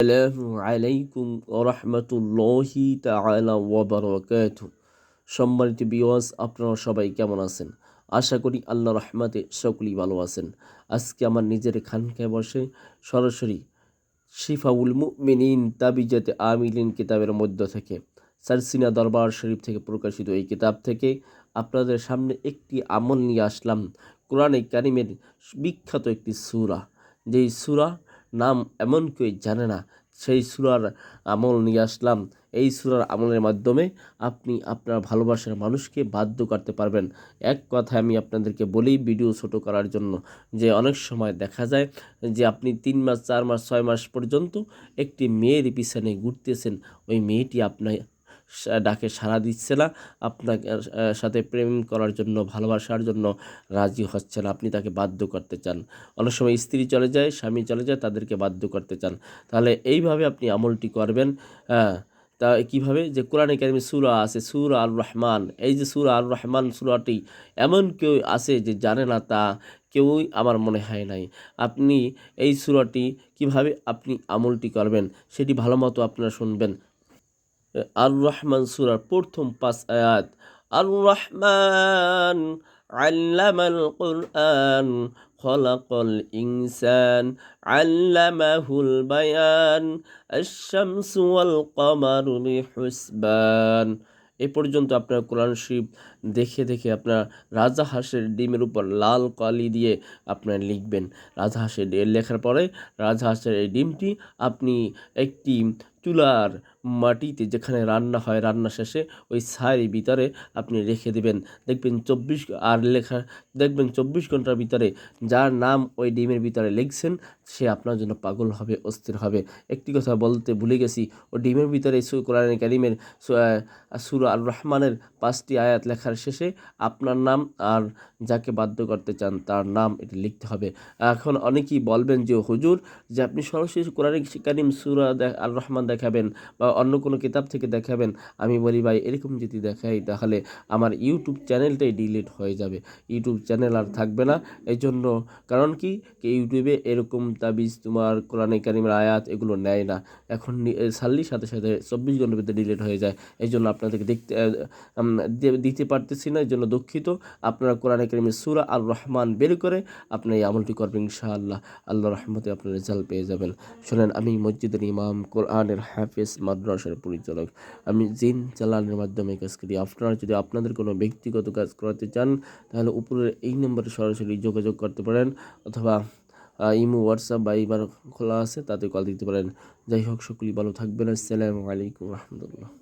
আলাইকুম ওরহমতুল্লাহি তাআলা ওয়াবারাকাত সম্মানিত বিওয়াজ আপনারা সবাই কেমন আছেন? আশা করি আল্লাহ রহমতে সকলেই ভালো আছেন। আজকে আমার নিজের খানকায় বসে সরাসরি শিফাউল মুমিনিন তাবিজাতে আমিলিন কিতাবের মধ্য থেকে সারসিনা দরবার শরীফ থেকে প্রকাশিত এই কিতাব থেকে আপনাদের সামনে একটি আমল নিয়ে আসলাম। কোরআনে কারিমের বিখ্যাত একটি সূরা। যেই সূরা নাম এমন কেউ জানে না। সেই সুরার আমল নিয়ে আসলাম। এই সুরার আমলের মাধ্যমে আপনি আপনার ভালোবাসার মানুষকে বাধ্য করতে পারবেন। এক কথা আমি আপনাদেরকে বলি ভিডিও ছোটো করার জন্য যে অনেক সময় দেখা যায় যে আপনি তিন মাস, চার মাস, ছয় মাস পর্যন্ত একটি মেয়ের পিছনে ঘুরতেছেন। ওই মেয়েটি আপনার ডাকে সাড়া দিচ্ছে না। আপনাকে আহ, সাথে প্রেম করার জন্য ভালোবাসার জন্য রাজি হচ্ছে না। আপনি তাকে বাধ্য করতে চান। অনেক সময় স্ত্রী চলে যায় স্বামী চলে যায় তাদেরকে বাধ্য করতে চান। তাহলে এইভাবে আপনি আমলটি করবেন। হ্যাঁ তা কীভাবে? যে কোরআনে কারিমে সুরা আছে সুরা আর রহমান এই যে সুরা আর রহমান সুরাটি এমন কেউ আছে যে জানে না তা কেউই আমার মনে হয় নাই। আপনি এই সুরাটি কীভাবে আপনি আমলটি করবেন সেটি ভালো মতো আপনারা শুনবেন। আর রহমান সুরার প্রথম পাঁচ আয়াত আর রহমান আল্লামাল কোরআন, খলাকল ইনসান, আল্লামাহুল বায়ান, আশ-শামসু ওয়াল কমারু বিহুসবান এ পর্যন্ত আপনার কোরআন শরীফ দেখে দেখে আপনার রাজা হাঁসের ডিমের উপর লাল কালি দিয়ে আপনার লিখবেন। রাজা হাঁসের লেখার পরে রাজা হাঁসের এই ডিমটি আপনি একটি চুলার মাটিতে যেখানে রান্না হয় রান্না শেষে ওই ছায়ের ভিতরে আপনি রেখে দেবেন। দেখবেন চব্বিশ আর লেখা, দেখবেন চব্বিশ ঘণ্টার ভিতরে যার নাম ওই ডিমের ভিতরে লিখছেন, সে আপনার জন্য পাগল হবে, অস্থির হবে। একটি কথা বলতে ভুলে গেছি ও ডিমের ভিতরে কোরআন কারিমের সুর আর রহমানের পাঁচটি আয়াত লেখার শেষে আপনার নাম আর যাকে বাধ্য করতে চান তার নাম এটি লিখতে হবে। এখন অনেকেই বলবেন যে, হুজুর, যে আপনি সরাসরি কোরআন কারিম সুরা আর রহমান দেখাবেন বা অন্য কোনো কিতাব থেকে দেখাবেন, আমি বলি, ভাই, এরকম যদি দেখাই, তাহলে আমার ইউটিউব চ্যানেলটাই ডিলিট হয়ে যাবে। ইউটিউব চ্যানেল আর থাকবে না। এই জন্য কারণ কি? ইউটিউবে এরকম তাবিজ তোমার কোরআনে কারিমের আয়াত এগুলো নেয় না। এখন ছাড়লেই সাথে সাথে চব্বিশ ঘণ্টার ভিতরে ডিলিট হয়ে যায়। এই জন্য আপনাদেরকে দেখতে দিতে পারতেছি না। এই জন্য দুঃখিত। আপনারা কোরআনে কারিমের সুরা আর রহমান বের করে আপনি এই আমলটি করবেন ইনশাআল্লাহ। আল্লাহ রহমতে আপনার রেজাল্ট পেয়ে যাবেন। শোনেন, আমি মসজিদের ইমাম কোরআনের হাফেজ মাদ্রাসার পরিচালক। আমি জিন চালানের মাধ্যমে কাজ করি। আপনারা যদি আপনাদের কোনো ব্যক্তিগত কাজ করাতে চান, তাহলে উপরের এই নম্বরে সরাসরি যোগাযোগ করতে পারেন অথবা ইমো, হোয়াটসঅ্যাপ বা এইবার খোলা আছে, তাতে কল দিতে পারেন। যাই হোক, সকলেই ভালো থাকবেন। আসসালামু আলাইকুম রহমতুল্লাহ।